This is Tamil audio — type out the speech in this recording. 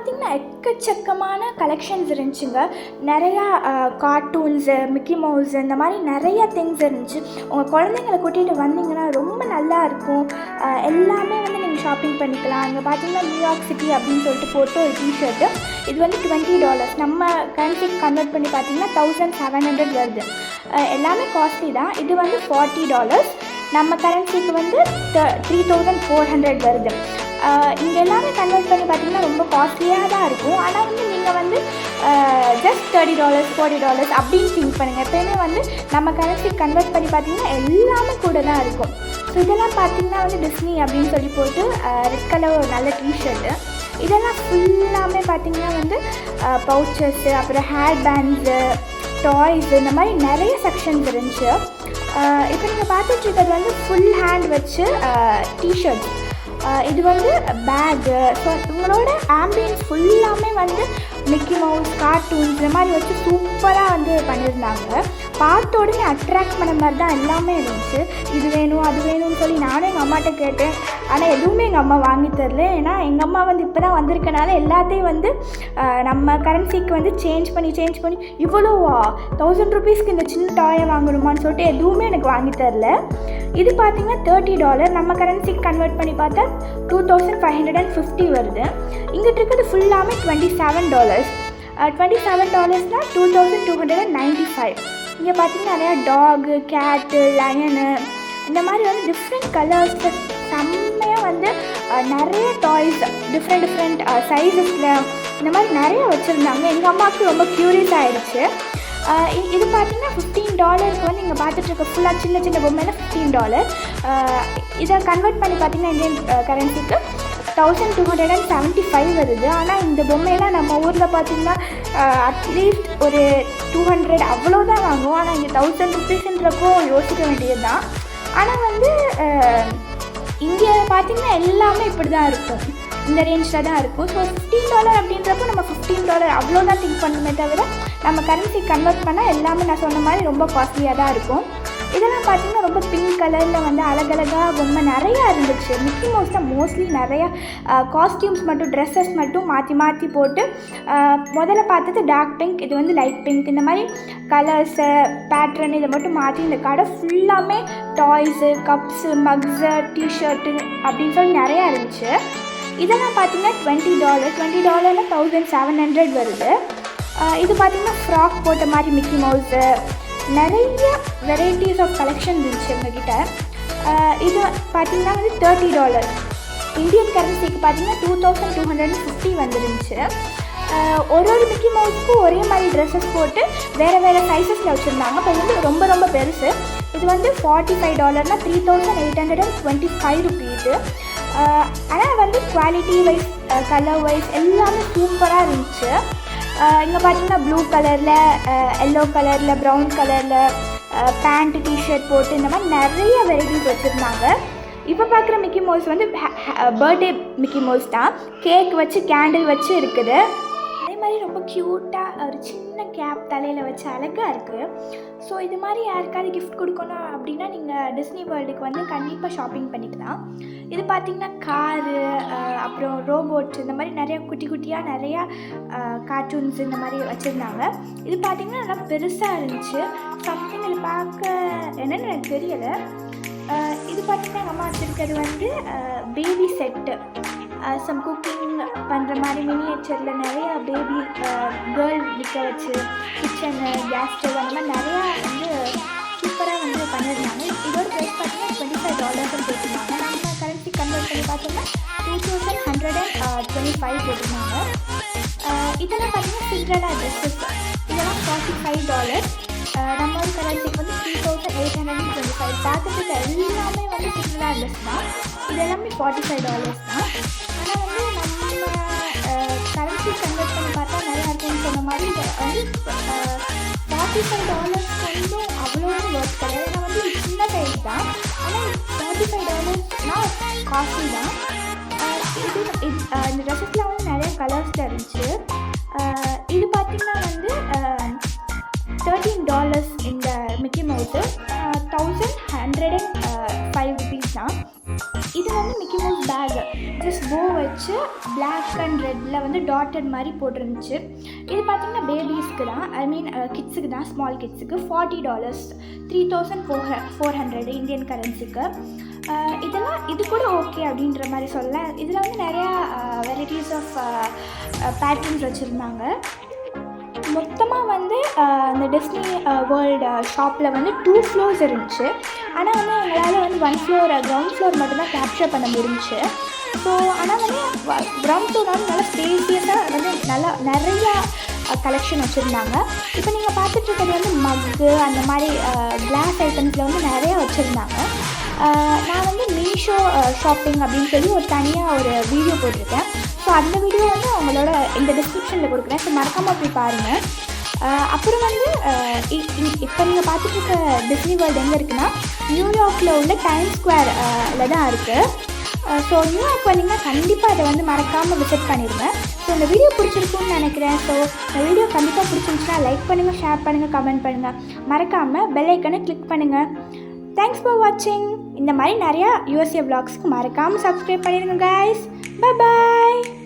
பார்த்தீங்கன்னா எக்கச்சக்கமான கலெக்ஷன்ஸ் இருந்துச்சுங்க. நிறையா கார்ட்டூன்ஸு மிக்கி மவுஸ் இந்த மாதிரி நிறைய திங்ஸ் இருந்துச்சு. உங்கள் குழந்தைங்கள கூட்டிகிட்டு வந்தீங்கன்னா ரொம்ப நல்லா இருக்கும். எல்லாமே வந்து நீங்கள் ஷாப்பிங் பண்ணிக்கலாம். அங்கே பார்த்தீங்கன்னா நியூயார்க் சிட்டி அப்படின்னு சொல்லிட்டு போட்டு ஒரு டிஷர்ட்டு இது வந்து டுவெண்ட்டி டாலர்ஸ் நம்ம கரன்சிக்கு கன்வெர்ட் பண்ணி பார்த்தீங்கன்னா தௌசண்ட் செவன் ஹண்ட்ரட் வருது. எல்லாமே காஸ்ட்லி தான். இது வந்து ஃபார்ட்டி டாலர்ஸ் நம்ம கரன்சிக்கு வந்து த்ரீ தௌசண்ட் ஃபோர் ஹண்ட்ரட் வருது. இங்கே எல்லாமே கன்வெர்ட் பண்ணி பார்த்தீங்கன்னா ரொம்ப காஸ்ட்லியாக தான் இருக்கும். ஆனால் வந்து நீங்கள் வந்து just thirty dollars forty dollars அப்படின்னு திங்க் பண்ணுங்கள் எப்போயுமே வந்து நம்ம கரன்சி கன்வெர்ட் பண்ணி பார்த்தீங்கன்னா எல்லாமே கூட தான் இருக்கும். ஸோ இதெல்லாம் பார்த்தீங்கன்னா வந்து டிஸ்னி அப்படின்னு சொல்லி போட்டு ரெட் கலர் ஒரு நல்ல டிஷர்ட்டு இதெல்லாம் ஃபுல்லாமே பார்த்தீங்கன்னா வந்து பவுச்சஸ்ஸு அப்புறம் ஹேர் பேண்ட்ஸு டாய்ஸு இந்த மாதிரி நிறைய செக்ஷன்ஸ் இருந்துச்சு. இப்போ நீங்கள் பார்த்துட்டு இருக்கிறது வந்து ஃபுல் ஹேண்ட் வச்சு டிஷர்ட் இது வந்து பேகு ஸோ உங்களோட ஆம்பியன்ஸ் ஃபுல்லாமே வந்து மிக்கி மவுஸ் கார்ட்டூன்ஸ் இந்த மாதிரி வச்சு சூப்பராக வந்து பண்ணியிருந்தாங்க. பார்த்த உடனே அட்ராக்ட் பண்ண மாதிரி தான் எல்லாமே இருந்துச்சு. இது வேணும் அது வேணும்னு சொல்லி நானும் எங்கள் அம்மாட்ட கேட்டேன். ஆனால் எதுவுமே எங்கள் அம்மா வாங்கி தரல. ஏன்னா எங்கள் அம்மா வந்து இப்போ தான் வந்திருக்கனால எல்லாத்தையும் வந்து நம்ம கரன்சிக்கு வந்து சேஞ்ச் பண்ணி சேஞ்ச் பண்ணி இவ்வளோவா? தௌசண்ட் ருபீஸ்க்கு இந்த சின்ன டாயை வாங்கணுமான்னு சொல்லிட்டு எதுவுமே எனக்கு வாங்கி தரல. இது பார்த்தீங்கன்னா தேர்ட்டி டாலர் நம்ம கரன்சிக்கு கன்வெர்ட் பண்ணி பார்த்தா two thousand five hundred and fifty வருது. இங்கிட்டு இருக்கிறது ஃபுல்லாமே twenty seven dollar dollars twenty seven டாலர்ஸ்னால் two thousand two hundred and ninety five இங்கே பார்த்தீங்கன்னா நிறையா டாகு கேட்டு லயனு இந்த மாதிரி வந்து டிஃப்ரெண்ட் கலர்ஸில் செம்மையாக வந்து uh, நிறைய டாய்ஸ் டிஃப்ரெண்ட் டிஃப்ரெண்ட் சைஸஸில் இந்த மாதிரி நிறைய வச்சுருந்தாங்க. எங்கள் அம்மாவுக்கு ரொம்ப க்யூரியஸ் ஆகிடுச்சு uh, இது பார்த்தீங்கன்னா ஃபிஃப்டீன் டாலருக்கு வந்து இங்கே பார்த்துட்ருக்க ஃபுல்லாக சின்ன சின்ன பொம்மையில் ஃபிஃப்டீன் டாலர் இதை கன்வெர்ட் பண்ணி பார்த்தீங்கன்னா இந்தியன் கரன்சிக்கு uh, thousand two hundred and seventy five வருது. ஆனால் இந்த பொம்மையெல்லாம் நம்ம ஊரில் பார்த்தீங்கன்னா அட்லீஸ்ட் ஒரு டூ ஹண்ட்ரட் அவ்வளோதான் வாங்குவோம் ஆனால் இங்கே தௌசண்ட் ருபீஸ்ன்றப்போ யோசிக்க வேண்டியது தான் ஆனால் வந்து இங்கே பார்த்தீங்கன்னா எல்லாமே இப்படி தான் இருக்கும். இந்த ரேஞ்சில் தான் இருக்கும். ஸோ ஃபிஃப்டீன் டாலர் அப்படின்றப்போ நம்ம ஃபிஃப்டீன் டாலர் அவ்வளோதான் திங்க் பண்ணுமே தவிர நம்ம கரன்சி கன்வெர்ட் பண்ணால் எல்லாமே நான் சொன்ன மாதிரி ரொம்ப காஸ்ட்லியாக தான் இருக்கும். இதெல்லாம் பார்த்தீங்கன்னா ரொம்ப பிங்க் கலரில் வந்து அழகழகாக பொம்மை நிறையா இருந்துச்சு. மிக்கி மவுஸ் மோஸ்ட்லி நிறையா காஸ்டியூம்ஸ் மட்டும் ட்ரெஸ்ஸஸ் மட்டும் மாற்றி மாற்றி போட்டு முதல்ல பார்த்தது டார்க் பிங்க் இது வந்து லைட் பிங்க் இந்த மாதிரி கலர்ஸு பேட்டர்ன் இதை மட்டும் மாற்றி இந்த கடை ஃபுல்லாமே டாய்ஸு கப்ஸு மக்ஸு டிஷர்ட்டு அப்படின்னு சொல்லி நிறையா இருந்துச்சு. இதெல்லாம் பார்த்தீங்கன்னா டுவெண்ட்டி டாலர் டுவெண்ட்டி டாலரில் தௌசண்ட் செவன் ஹண்ட்ரட் வருது. இது பார்த்திங்கன்னா ஃப்ராக் போட்ட மாதிரி மிக்கி மவுஸு நிறைய வெரைட்டிஸ் ஆஃப் கலெக்ஷன் இருந்துச்சு எங்ககிட்ட இது பார்த்தீங்கன்னா வந்து தேர்ட்டி டாலர் இந்தியன் கரன்சிக்கு பார்த்தீங்கன்னா two thousand two hundred fifty வந்துருந்துச்சு. ஒரு ஒரு மிக்கி மவுஸ்க்கும் ஒரே மாதிரி ட்ரெஸ்ஸஸ் போட்டு வேறு வேறு சைஸஸில் வச்சுருந்தாங்க. இப்போ இது வந்து ரொம்ப ரொம்ப பெருசு. இது வந்து forty five டாலர்னால் three thousand eight hundred and twenty five rupees ஆனால் வந்து குவாலிட்டி வைஸ் கலர் வைஸ் எல்லாமே சூப்பராக இருந்துச்சு. இங்கே பார்த்தீங்கன்னா ப்ளூ கலரில் எல்லோ கலரில் ப்ரௌன் கலரில் பேண்ட் டிஷர்ட் போட்டு இந்த மாதிரி நிறைய வெரைட்டிஸ் வச்சுருந்தாங்க. இப்போ பார்க்குற மிக்கி மோஸ் வந்து பர்த்டே மிக்கி மோஸ் தான். கேக் வச்சு கேண்டில் வச்சு இருக்குது. அதே மாதிரி ரொம்ப க்யூட்டாக ஒரு சின்ன கேப் தலையில் வச்சு அழகாக இருக்குது ஸோ இது மாதிரி யாருக்காவது கிஃப்ட் கொடுக்கணும் அப்படின்னா நீங்கள் டிஸ்னி வேர்ல்டுக்கு வந்து கண்டிப்பாக ஷாப்பிங் பண்ணிக்கலாம். இது பார்த்திங்கன்னா காரு அப்புறம் ரோபோட்ஸ் இந்த மாதிரி நிறையா குட்டி குட்டியாக நிறையா கார்ட்டூன்ஸ் இந்த மாதிரி வச்சுருந்தாங்க. இது பார்த்திங்கன்னா நல்லா பெருசாக இருந்துச்சு. சம்திங் இது பார்க்க என்னன்னு எனக்கு தெரியலை. இது பார்த்திங்கன்னா எங்கள் அம்மா வச்சுருக்கிறது வந்து பேபி செட்டு சம் குக்கிங் பண்ணுற மாதிரி மினியேச்சரில் நிறையா பேபி கேர்ள் நிற்க வச்சு கிச்சனு கேஸ் ஸ்டவ் அந்த மாதிரி நிறையா வந்து சூப்பராக வந்து பண்ணியிருந்தாங்க. இதோட ப்ரைஸ் பார்த்தீங்கன்னா டுவெண்ட்டி ஃபைவ் டாலர்ஸ்னு போட்டிருந்தாங்க நம்ம கரன்சி கன்வெர்ட் பண்ணி பார்த்தோம்னா two thousand hundred and twenty five போட்டிருந்தாங்க இதெல்லாம் பார்த்தீங்கன்னா சிண்ட்ரலா ட்ரெஸ்ஸஸ் இதெல்லாம் ஃபார்ட்டி ஃபைவ் டாலர் நம்ம ஒரு கரன்சிக்கு வந்து three thousand eight hundred and twenty five பார்த்துட்டு எல்லாமே வந்து சிண்ட்ரலா ட்ரெஸ் தான். இது எல்லாமே ஃபார்ட்டி ஃபைவ் டாலர்ஸ் தான். ஆனால் வந்து நம்ம கரன்சி கன்வெர்ட் பண்ணி பார்த்தா நல்லா இருக்குன்னு சொன்ன மாதிரி இதை வந்து ஃபார்ட்டி ஃபைவ் டாலர்ஸ் வந்து அவ்வளோ ஒர்க் கிடையாது. ஏன்னா வந்து சின்ன சைஸ் தான். ஆனால் ஃபார்ட்டி ஃபைவ் டாலர்ஸ்னால் காஸ்ட்லி தான். இந்த ட்ரெஸ்ஸஸ்லாம் வந்து நிறைய கலர்ஸில் இருந்துச்சு. இது பார்த்திங்கன்னா வந்து தேர்ட்டீன் டாலர்ஸ் இந்த மிக்கி மவுஸு வந்து பேகு ஜஸ்ட் போ வச்சு பிளாக் அண்ட் ரெட்டில் வந்து டாட்டட் மாதிரி போட்டிருந்துச்சு. இது பார்த்திங்கன்னா பேபிஸ்க்கு தான் ஐ மீன் கிட்ஸுக்கு தான் ஸ்மால் கிட்ஸுக்கு forty dollars three thousand four four hundred Indian கரன்சிக்கு இதெல்லாம் இது கூட ஓகே அப்படின்ற மாதிரி சொல்லலாம் இதில் வந்து நிறையா வெரைட்டிஸ் ஆஃப் பேட்டர்ன்ஸ் வச்சுருந்தாங்க. மொத்தமாக வந்து அந்த டிஸ்னி வேர்ல்டு ஷாப்பில் வந்து டூ ஃப்ளோர்ஸ் இருந்துச்சு. ஆனால் வந்து எங்களால் வந்து ஒன் ஃப்ளோர் கிரவுண்ட் ஃப்ளோர் மட்டும்தான் கேப்சர் பண்ண முடிஞ்சு ஸோ ஆனால் வந்து கிரவுண்ட் ஃப்ளோர் வந்து நல்லா ஸ்பேசியஸாக வந்து நல்லா நிறையா கலெக்ஷன் வச்சுருந்தாங்க. இப்போ நீங்கள் பார்த்துட்டு வந்து மக்கு அந்த மாதிரி கிளாஸ் ஐட்டம்ஸில் வந்து நிறையா வச்சுருந்தாங்க. நான் வந்து மீஷோ ஷாப்பிங் அப்படின்னு சொல்லி ஒரு தனியாக ஒரு வீடியோ போட்டிருக்கேன். அந்த வீடியோ வந்து அவங்களோட இந்த டிஸ்கிரிப்ஷனில் கொடுக்குறேன். ஸோ மறக்காமல் போய் பாருங்கள் அப்புறம் வந்து இப்போ நீங்கள் பார்த்துட்டு இருக்க டிஸ்னி வேர்ல்டு எங்கே இருக்குன்னா நியூயார்க்கில் உள்ள டைம் ஸ்கொயரில் தான் இருக்குது ஸோ நியூயார்க் வந்தீங்கன்னா கண்டிப்பாக அதை வந்து மறக்காமல் விசிட் பண்ணிடுங்க ஸோ இந்த வீடியோ பிடிச்சிருக்கும்னு நினைக்கிறேன். ஸோ இந்த வீடியோ கண்டிப்பாக பிடிச்சிருந்துச்சுன்னா லைக் பண்ணுங்கள் ஷேர் பண்ணுங்கள் கமெண்ட் பண்ணுங்கள் மறக்காமல் பெல் ஐக்கனை கிளிக் பண்ணுங்கள் தேங்க்ஸ் ஃபார் வாட்சிங் இந்த மாதிரி நிறையா யூஎஸ்ஏ vlogsக்கு மறக்காமல் சப்ஸ்கிரைப் பண்ணிடுங்க கைஸ் bye பாய்